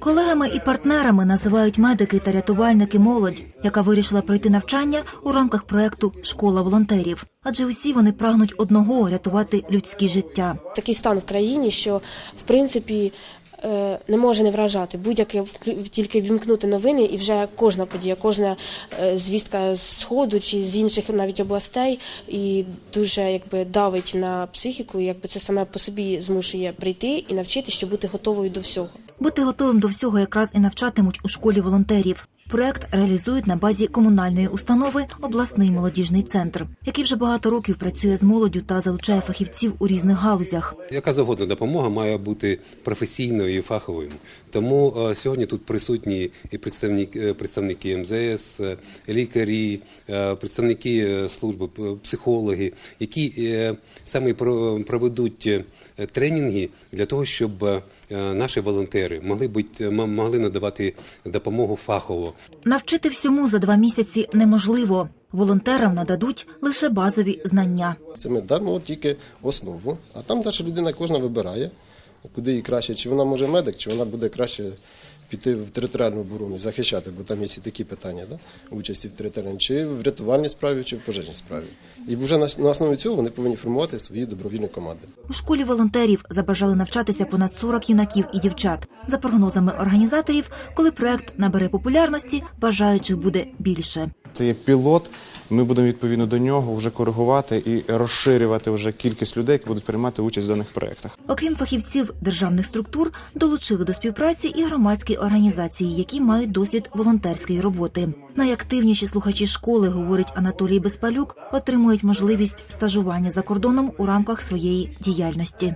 Колегами і партнерами називають медики та рятувальники молодь, яка вирішила пройти навчання у рамках проекту Школа волонтерів. Адже усі вони прагнуть одного рятувати людські життя. такий стан в країні, що в принципі не може не вражати. Будь-яке тільки вімкнути новини, і вже кожна подія, кожна е, звістка з сходу чи з інших навіть областей, і дуже якби давить на психіку. Якби це саме по собі змушує прийти і навчитися, щоб бути готовою до всього. Бути готовим до всього якраз і навчатимуть у школі волонтерів. Проект реалізують на базі комунальної установи обласний молодіжний центр, який вже багато років працює з молоддю та залучає фахівців у різних галузях. Яка завгодна допомога має бути професійною і фаховою. Тому е, сьогодні тут присутні і представники, е, представники МЗС, е, лікарі, представники служби, психологи, які саме про- проведуть тренінги для того, щоб наші волонтери могли бути могли надавати допомогу фахово. Навчити всьому за два місяці неможливо. Волонтерам нададуть лише базові знання. Це ми дамо тільки основу, а там далі людина кожна вибирає, куди їй краще, чи вона може медик, чи вона буде краще піти в територіальну оборону, захищати, бо там є і такі питання, да? участі в територіальній, чи в рятувальній справі, чи в пожежній справі. І вже на, основі цього вони повинні формувати свої добровільні команди. У школі волонтерів забажали навчатися понад 40 юнаків і дівчат. За прогнозами організаторів, коли проект набере популярності, бажаючих буде більше. Це є пілот. Ми будемо відповідно до нього вже коригувати і розширювати вже кількість людей, які будуть приймати участь в даних проєктах. Окрім фахівців державних структур, долучили до співпраці і громадські організації, які мають досвід волонтерської роботи. Найактивніші слухачі школи, говорить Анатолій Безпалюк, отримують можливість стажування за кордоном у рамках своєї діяльності.